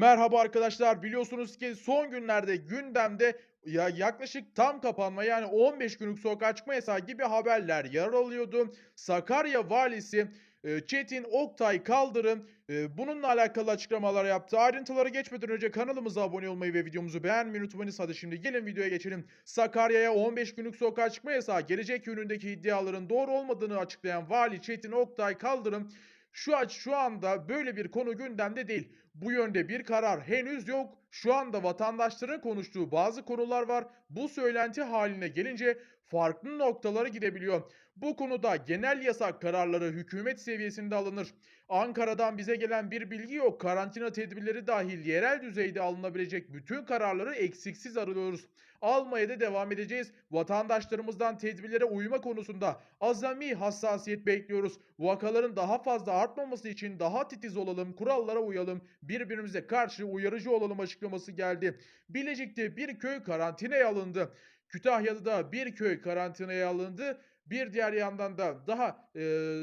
Merhaba arkadaşlar. Biliyorsunuz ki son günlerde gündemde ya yaklaşık tam kapanma yani 15 günlük sokağa çıkma yasağı gibi haberler yer alıyordu. Sakarya valisi e, Çetin Oktay Kaldırım e, bununla alakalı açıklamalar yaptı. Ayrıntılara geçmeden önce kanalımıza abone olmayı ve videomuzu beğenmeyi unutmayınız. Hadi şimdi gelin videoya geçelim. Sakarya'ya 15 günlük sokağa çıkma yasağı gelecek yönündeki iddiaların doğru olmadığını açıklayan vali Çetin Oktay Kaldırım şu aç şu anda böyle bir konu gündemde değil. Bu yönde bir karar henüz yok. Şu anda vatandaşların konuştuğu bazı konular var. Bu söylenti haline gelince farklı noktalara gidebiliyor. Bu konuda genel yasak kararları hükümet seviyesinde alınır. Ankara'dan bize gelen bir bilgi yok. Karantina tedbirleri dahil yerel düzeyde alınabilecek bütün kararları eksiksiz arıyoruz. Almaya da devam edeceğiz. Vatandaşlarımızdan tedbirlere uyma konusunda azami hassasiyet bekliyoruz. Vakaların daha fazla artmaması için daha titiz olalım, kurallara uyalım, birbirimize karşı uyarıcı olalım açıklaması geldi. Bilecik'te bir köy karantinaya alındı. Kütahya'da da bir köy karantinaya alındı. Bir diğer yandan da daha e,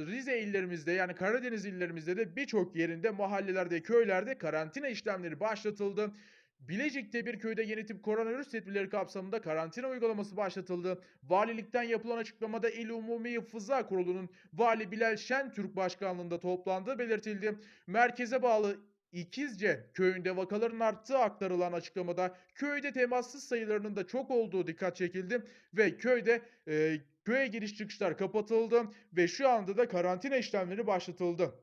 Rize illerimizde yani Karadeniz illerimizde de birçok yerinde mahallelerde, köylerde karantina işlemleri başlatıldı. Bilecik'te bir köyde yeni koronavirüs tedbirleri kapsamında karantina uygulaması başlatıldı. Valilikten yapılan açıklamada İl Umumi Hıfızlar Kurulu'nun Vali Bilal Şentürk başkanlığında toplandığı belirtildi. Merkeze bağlı İkizce köyünde vakaların arttığı aktarılan açıklamada köyde temassız sayılarının da çok olduğu dikkat çekildi ve köyde e, köye giriş çıkışlar kapatıldı ve şu anda da karantina işlemleri başlatıldı.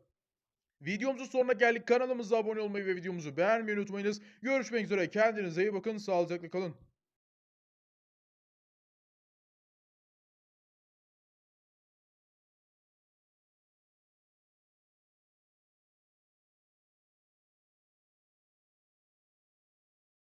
Videomuzun sonuna geldik. Kanalımıza abone olmayı ve videomuzu beğenmeyi unutmayınız. Görüşmek üzere. Kendinize iyi bakın. Sağlıcakla kalın.